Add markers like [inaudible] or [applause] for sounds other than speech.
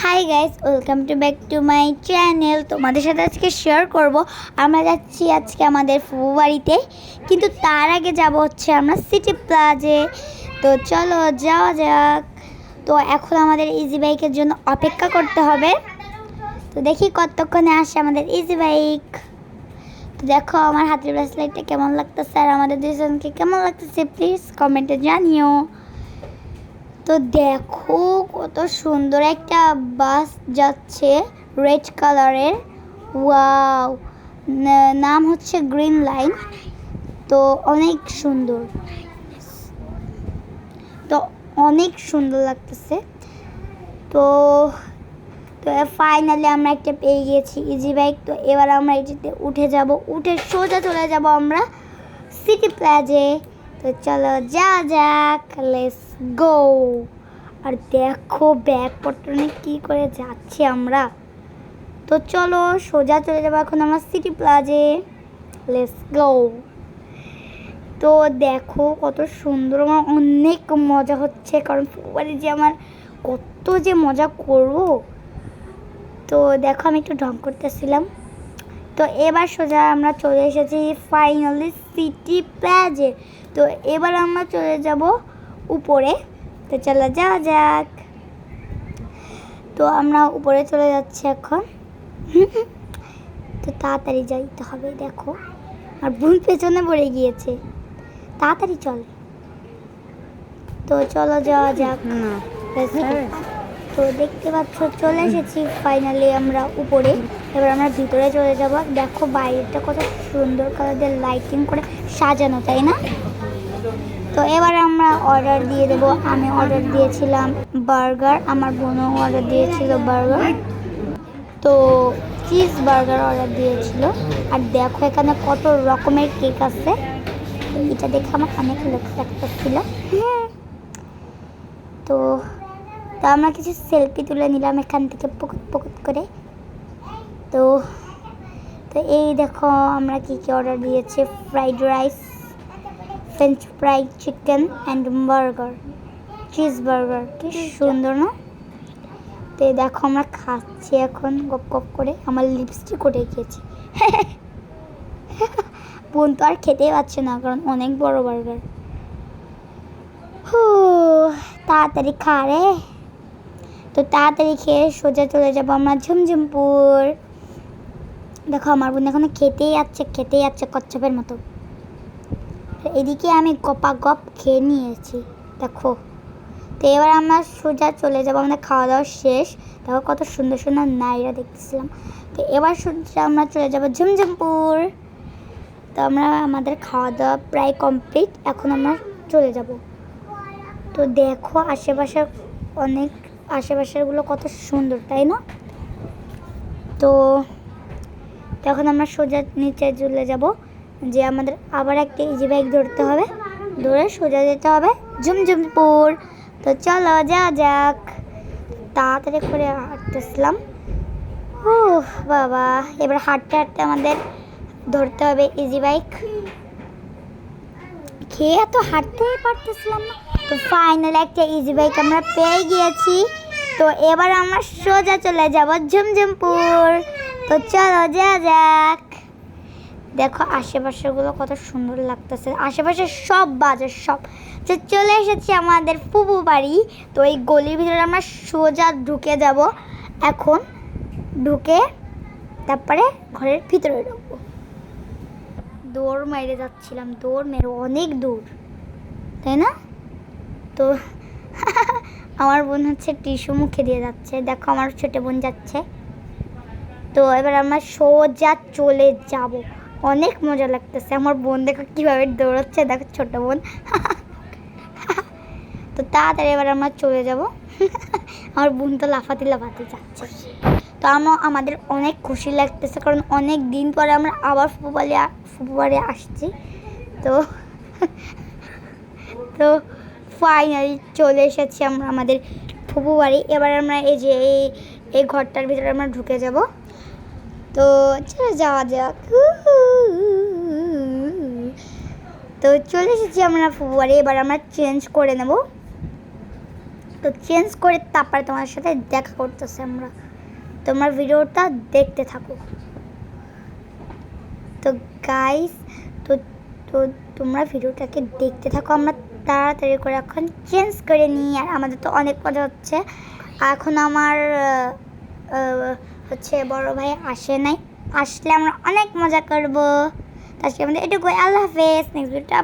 Hi guys welcome to back to my channel তোমাদের সাথে আজকে শেয়ার করব। আমরা যাচ্ছি আজকে আমাদের ফুবু বাড়িতে। কিন্তু তার আগে যাব হচ্ছে আমরা সিটি প্লাজে তো চলো যাওয়া যাক। তো এখন আমাদের ইজি বাইকের জন্য অপেক্ষা করতে হবে। তো দেখি কতক্ষণে আসে আমাদের ইজি বাইক তো দেখো আমার হাতের ব্রেসলেটটা কেমন লাগতেছে আর আমাদের দুজনকে কেমন লাগতেছে প্লিজ কমেন্টে জানিও। তো দেখো কত সুন্দর একটা বাস যাচ্ছে রেড কালারের। ওয়াও! নাম হচ্ছে গ্রিন লাইন। তো অনেক সুন্দর। তো অনেক সুন্দর লাগতেছে। তো তো ফাইনালি আমরা একটা পেয়ে গিয়েছি ইজি বাইক তো এবার আমরা এটিতে উঠে যাব। উঠে সোজা চলে যাব আমরা সিটি প্লাজে তো চলো যা যাক। Let's go. আর দেখো ব্যাগপত্র নিয়ে কী করে যাচ্ছি আমরা। তো চলো সোজা চলে যাব এখন আমরা সিটি প্লাজে লেটস গো তো দেখো কত সুন্দর, আমার অনেক মজা হচ্ছে, কারণ ফুবারে যে আমার কত যে মজা করব। তো দেখো আমি একটু ঢং করতেছিলাম। তো এবার সোজা আমরা চলে এসেছি ফাইনালি সিটি প্লাজে তো এবার আমরা চলে যাব উপরে। তো চলো যাওয়া যাক। তো আমরা উপরে চলে যাচ্ছি এখন। তো তাড়াতাড়ি যাইতে হবে দেখো। আর বোন পেছনে পড়ে গিয়েছে। তাড়াতাড়ি চল। তো চলো যাওয়া যাক। Let's তো দেখতে পাচ্ছ চলে এসেছি ফাইনালি আমরা উপরে। এবার আমরা ভিতরে চলে যাব। দেখো বাইরেটা কত সুন্দর কালারদের লাইটিং করে সাজানো তাই না? তো এবার আমরা অর্ডার দিয়ে দেবো। আমি অর্ডার দিয়েছিলাম বার্গার আমার বোনও অর্ডার দিয়েছিল বার্গার তো চিজ বার্গার অর্ডার দিয়েছিল। আর দেখো এখানে কত রকমের কেক আছে। এটা দেখে আমার অনেক লোক হ্যাঁ তো তো আমরা কিছু সেলফি তুলে নিলাম এখান থেকে পকুত পকুত করে। তো তো এই দেখো আমরা কি কি অর্ডার দিয়েছি। Fried rice French fried chicken and burger cheese burger কি সুন্দর না? তো দেখো আমরা খাচ্ছি এখন গপ গপ করে। আমার লিপস্টিক উঠে গিয়েছে। [laughs] বোন তো আর খেতেই পারছে না কারণ অনেক বড় বার্গার হু তাড়াতাড়ি খা রে। তো তাড়াতাড়ি খেয়ে সোজা চলে যাব আমরা ঝুমঝুমপুর। দেখো আমার বোন এখনও খেতেই যাচ্ছে খেতেই যাচ্ছে কচ্ছপের মতো। এদিকে আমি গপা গপ খেয়ে নিয়েছি। দেখো, তো এবার আমরা সোজা চলে যাব। আমাদের খাওয়া দাওয়া শেষ। দেখো কত সুন্দর সুন্দর নারীরা দেখতেছিলাম। তো এবার সোজা আমরা চলে যাব ঝুমঝুমপুর। তো আমরা, আমাদের খাওয়া দাওয়া প্রায় কমপ্লিট। এখন আমরা চলে যাব। তো দেখো আশেপাশে অনেক, আশেপাশেরগুলো কত সুন্দর, তাই না? তো তখন আমরা সোজা নিচে চলে যাব। যে আমাদের আবার একটা ইজি বাইক ধরতে হবে। ধরে সোজা যেতে হবে ঝুমঝুমপুর। তো চলো, যা যাক। তাড়াতাড়ি করে হাঁটতেছিলাম। ও বাবা। এবার হাঁটতে হাঁটতে আমাদের ধরতে হবে ইজি বাইক খেয়ে তো হাঁটতেই পারতেছিলাম না। তো ফাইনাল একটা ইজি বাইক আমরা পেয়ে গিয়েছি। তো এবার আমরা সোজা চলে যাব ঝুমঝুমপুর। তো চলো, যা যাক। দেখো আশেপাশেগুলো কত সুন্দর লাগতেছে। আশেপাশে সব বাজার সব। তো চলে এসেছি আমাদের ফুবু বাড়ি। তো এই গলির ভিতরে আমরা সোজা ঢুকে যাব। এখন ঢুকে তারপরে ঘরের ভিতরে ঢুকবো। দৌড় মেরে যাচ্ছিলাম, দৌড় মেরে অনেক দূর। তাই না? তো [laughs] আমার বোন হচ্ছে টিস্যু মুখে দিয়ে যাচ্ছে। দেখো আমার ছোটো বোন যাচ্ছে। তো এবার আমরা সোজা চলে যাব। অনেক মজা লাগতেছে। আমার বোন দেখো কীভাবে দৌড়াচ্ছে, দেখো ছোটো বোন। তো তাড়াতাড়ি এবার আমরা চলে যাব। আমার বোন তো লাফাতে লাফাতে যাচ্ছে। তো আমরা আমাদের অনেক খুশি লাগতেছে কারণ অনেক দিন পরে আমরা আবার ফুটবলে ফুটবলে আসছি। তো তো ফাইনালি চলে এসেছি আমরা আমাদের ফুপু বাড়ি। এবার আমরা এই যে এই এই ঘরটার ভিতরে আমরা ঢুকে যাব। তো চলে যাওয়া যাক। তো চলে এসেছি আমরা বাড়ি এবার আমরা চেঞ্জ করে নেব। তো চেঞ্জ করে তারপরে তোমার সাথে দেখা করতেছে আমরা। তোমার ভিডিওটা দেখতে থাকো। তো গাইস তো তো তোমরা ভিডিওটাকে দেখতে থাকো, আমরা তাড়াতাড়ি করে এখন চেঞ্জ করে নিই। আর আমাদের তো অনেক মজা হচ্ছে। এখন আমার হচ্ছে বড় ভাই আসে নাই। আসলে আমরা অনেক মজা করব। সাথে আমাদের এটুকু আল্লাহ হাফেজ। নেক্সট ভিডিওটা